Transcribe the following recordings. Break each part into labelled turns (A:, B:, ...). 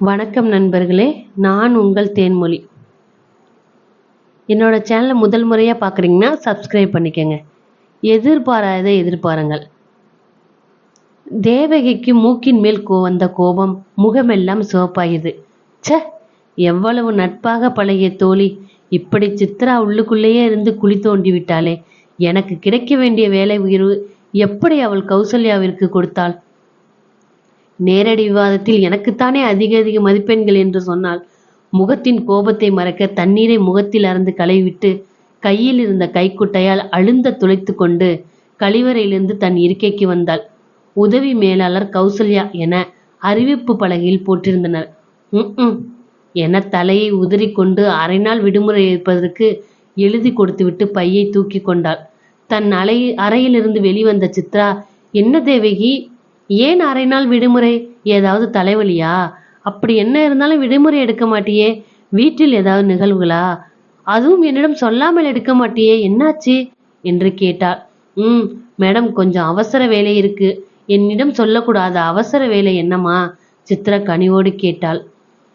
A: வணக்கம் நண்பர்களே நான் உங்கள் தேன்மொழி. என்னோட சேனலை முதல் முறையாக பார்க்குறீங்கன்னா சப்ஸ்கிரைப் பண்ணிக்கோங்க. எதிர்பாராத எதிர்பாருங்கள். தேவகிக்கு மூக்கின் மேல் கோ வந்த கோபம் முகமெல்லாம் சிவப்பாயுது. ச எவ்வளவு நட்பாக பழகிய தோழி. இப்படி சித்ரா உள்ளுக்குள்ளேயே இருந்து குழி தோண்டி விட்டாளே. எனக்கு கிடைக்க வேண்டிய வேலை உயர்வு எப்படி அவள் கௌசல்யாவிற்கு கொடுத்தாள்? நேரடி விவாதத்தில் எனக்குத்தானே அதிக அதிக மதிப்பெண்கள் என்று சொன்னால் முகத்தின் கோபத்தை மறக்க தண்ணீரை முகத்தில் அறந்து களைவிட்டு கையில் இருந்த கைக்குட்டையால் அழுந்த துளைத்து கொண்டு கழிவறையிலிருந்து தன் இருக்கைக்கு வந்தாள். உதவி மேலாளர் கௌசல்யா என அறிவிப்பு பலகையில் போட்டிருந்தனர். ம் என தலையை உதறிக்கொண்டு அரை நாள் விடுமுறை இருப்பதற்கு எழுதி கொடுத்துவிட்டு பையை தூக்கி கொண்டாள். தன் அலை அறையிலிருந்து வெளிவந்த சித்ரா என்ன தேவகி ஏன் அரை நாள் விடுமுறை? ஏதாவது தலைவலியா? அப்படி என்ன இருந்தாலும் விடுமுறை எடுக்க மாட்டியே? வீட்டில் ஏதாவது நிகழ்வுகளா? அதுவும் என்னிடம் சொல்லாமல் எடுக்க மாட்டியே? என்னாச்சு? என்று கேட்டாள். ம் மேடம் கொஞ்சம் அவசர வேலை இருக்கு. என்னிடம் சொல்லக்கூடாத அவசர வேலை என்னம்மா? சித்ரா கனிவோடு கேட்டாள்.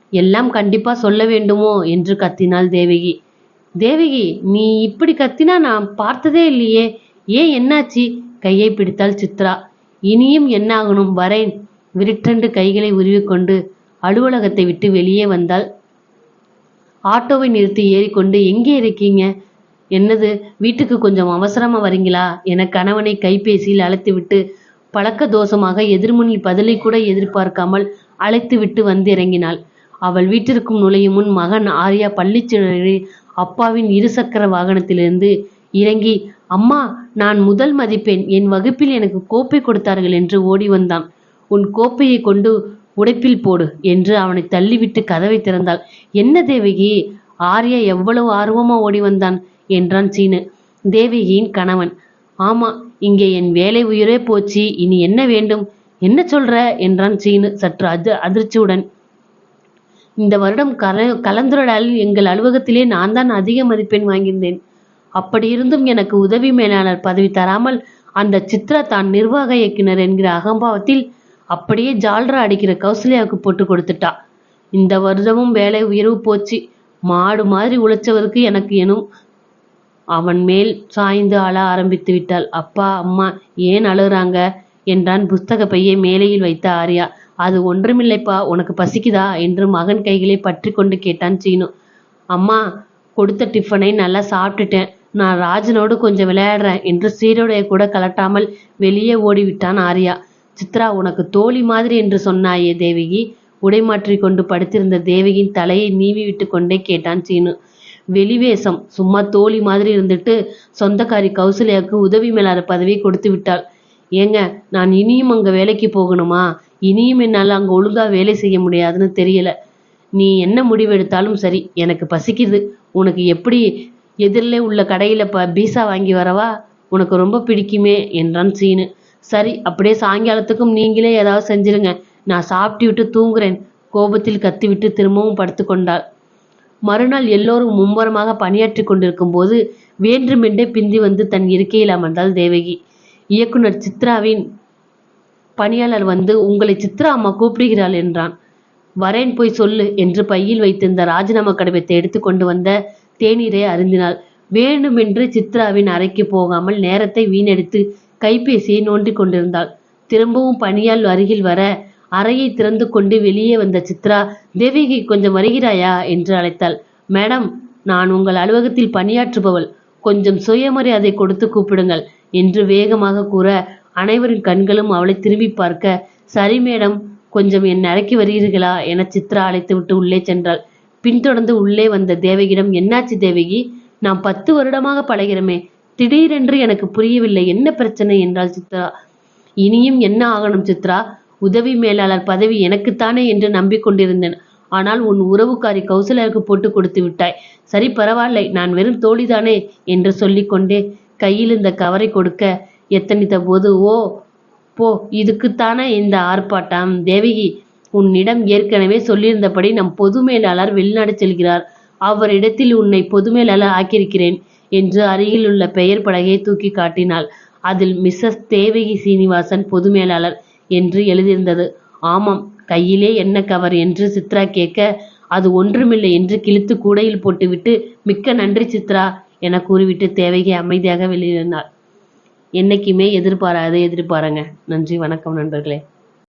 A: எல்லாம் கண்டிப்பா சொல்ல வேண்டுமோ? என்று கத்தினாள் தேவகி. தேவகி நீ இப்படி கத்தினா நான் பார்த்ததே இல்லையே. ஏன் என்னாச்சு? கையை பிடித்தாள் சித்ரா. இனியும் என்னாகணும்? வரேன். விரிட்டென்று கைகளை உருவிக்கொண்டு அலுவலகத்தை விட்டு வெளியே வந்தாள். ஆட்டோவை நிறுத்தி ஏறிக்கொண்டு எங்கே இருக்கீங்க? என்னது? வீட்டுக்கு கொஞ்சம் அவசரமா வரீங்களா? என கணவனை கைபேசியில் அழைத்துவிட்டு பழக்க தோஷமாக எதிர்முனில் பதிலை கூட எதிர்பார்க்காமல் அழைத்துவிட்டு வந்து இறங்கினாள். அவள் வீட்டிற்கும் நுழையும் முன் மகன் ஆர்யா பள்ளிச்சிழரில் அப்பாவின் இருசக்கர வாகனத்திலிருந்து இறங்கி அம்மா நான் முதல் மதிப்பேன் என் வகுப்பில் எனக்கு கோப்பை கொடுத்தார்கள் என்று ஓடி வந்தான். உன் கோப்பையை கொண்டு உடைப்பில் போடு என்று அவனை தள்ளிவிட்டு கதவை திறந்தாள். என்ன தேவகி? ஆர்யா எவ்வளவு ஆர்வமா ஓடி வந்தான் என்றான் சீனு. தேவகியின் கணவன். ஆமா இங்கே என் வேலை உயிரே போச்சு. இனி என்ன வேண்டும்? என்ன சொல்ற? என்றான் சீனு சற்று அது அதிர்ச்சியுடன். இந்த வருடம் கல கலந்துரையாடலில் எங்கள் அலுவலகத்திலே நான் தான் அதிக மதிப்பெண் வாங்கியிருந்தேன். அப்படி இருந்தும் எனக்கு உதவி மேலாளர் பதவி தராமல் அந்த சித்ரா தான் நிர்வாக இயக்குனர் என்கிற அகம்பாவத்தில் அப்படியே ஜால்ரா அடிக்கிற கௌசல்யாவுக்கு போட்டு கொடுத்துட்டா. இந்த வருடமும் வேலை உயர்வு போச்சு. மாடு மாதிரி உழைச்சவருக்கு எனக்கு எனும் அவன் மேல் சாய்ந்து அழ ஆரம்பித்து விட்டாள். அப்பா அம்மா ஏன் அழுகுறாங்க? என்றான் புஸ்தக பையை மேலையில் வைத்த ஆர்யா. அது ஒன்றுமில்லைப்பா உனக்கு பசிக்குதா? என்று மகன் கைகளை பற்றி கொண்டு கேட்டான் சீனு. அம்மா கொடுத்த டிஃபனை நல்லா சாப்பிட்டுட்டேன். நான் ராஜனோடு கொஞ்சம் விளையாடுறேன் என்று சீருடைய கூட கலட்டாமல் வெளியே ஓடிவிட்டான் ஆர்யா. சித்ரா உனக்கு தோழி மாதிரி என்று சொன்னாயே தேவகி. உடை மாற்றி கொண்டு படுத்திருந்த தேவகியின் தலையை நீவி விட்டு கொண்டே கேட்டான் சீனு. வெளிவேசம் சும்மா தோழி மாதிரி இருந்துட்டு சொந்தக்காரி கௌசல்யாவுக்கு உதவி மேலாளர் பதவி கொடுத்து விட்டாள். ஏங்க நான் இனியும் அங்க வேலைக்கு போகணுமா? இனியும் என்னால் அங்க ஒழுங்கா வேலை செய்ய முடியாதுன்னு தெரியல. நீ என்ன முடிவெடுத்தாலும் சரி எனக்கு பசிக்குது. உனக்கு எப்படி எதிரில் உள்ள கடையில் ப பீஸா வாங்கி வரவா? உனக்கு ரொம்ப பிடிக்குமே என்றான் சீனு. சரி அப்படியே சாயங்காலத்துக்கும் நீங்களே ஏதாவது செஞ்சிருங்க. நான் சாப்பிட்டு விட்டு தூங்குறேன். கோபத்தில் கத்திவிட்டு திரும்பவும் படுத்து கொண்டாள். மறுநாள் எல்லோரும் மும்முரமாக பணியாற்றி கொண்டிருக்கும் போது வேண்டுமென்றே பிந்தி வந்து தன் இருக்கையில் அமர்ந்தாள் தேவகி. இயக்குனர் சித்ராவின் பணியாளர் வந்து உங்களை சித்ரா அம்மா கூப்பிடுகிறாள் என்றான். வரேன் போய் சொல்லு என்று பையில் வைத்திருந்த ராஜினாமா கடிதத்தை எடுத்து கொண்டு வந்த தேநீரை அருந்தினாள். வேண்டுமென்று சித்ராவின் அறைக்கு போகாமல் நேரத்தை வீணடித்து கைபேசியை நோண்டிக் கொண்டிருந்தாள். திரும்பவும் பணியால் அருகில் வர அறையை திறந்து கொண்டு வெளியே வந்த சித்ரா தேவிகி கொஞ்சம் வருகிறாயா? என்று அழைத்தாள். மேடம் நான் உங்கள் அலுவலகத்தில் பணியாற்றுபவள். கொஞ்சம் சுயமரியாதை கொடுத்து கூப்பிடுங்கள் என்று வேகமாக கூற அனைவரின் கண்களும் அவளை திரும்பி பார்க்க சரி மேடம் கொஞ்சம் என் அறைக்கு வருகிறீர்களா? என சித்ரா அழைத்துவிட்டு உள்ளே சென்றாள். பின்தொடர்ந்து உள்ளே வந்த தேவகியிடம் என்னாச்சு தேவகி? நாம் பத்து வருடமாக பழகிறோமே. திடீரென்று எனக்கு புரியவில்லை. என்ன பிரச்சனை? என்றாள் சித்ரா. இனியும் என்ன ஆகணும் சித்ரா? உதவி மேலாளர் பதவி எனக்குத்தானே? என்று நம்பிக்கொண்டிருந்தேன். ஆனால் உன் உறவுக்காரி கௌசல்யாவுக்கு போட்டு கொடுத்து விட்டாய். சரி பரவாயில்லை. நான் வெறும் தோழிதானே? என்று சொல்லிக்கொண்டே கையில் இந்த கவரை கொடுக்க எத்தனித்த போது ஓ போ இதுக்குத்தானே இந்த ஆர்ப்பாட்டம்? தேவகி உன்னிடம் ஏற்கனவே சொல்லியிருந்தபடி நம் பொது மேலாளர் வெளிநாடு செல்கிறார். அவரிடத்தில் உன்னை பொது மேலாளர் ஆக்கியிருக்கிறேன் என்று அருகில் உள்ள பெயர் பலகையை தூக்கி காட்டினாள். அதில் மிஸ்ஸஸ் தேவகி சீனிவாசன் பொது மேலாளர் என்று எழுதியிருந்தது. ஆமாம் கையிலே என்ன கவர் என்று சித்ரா கேட்க அது ஒன்றுமில்லை என்று கிழித்து கூடையில் போட்டுவிட்டு மிக்க நன்றி சித்ரா என கூறிவிட்டு தேவகி அமைதியாக வெளியேறினாள். என்னைக்குமே எதிர்பாராத எதிர்பாருங்க. நன்றி வணக்கம் நண்பர்களே.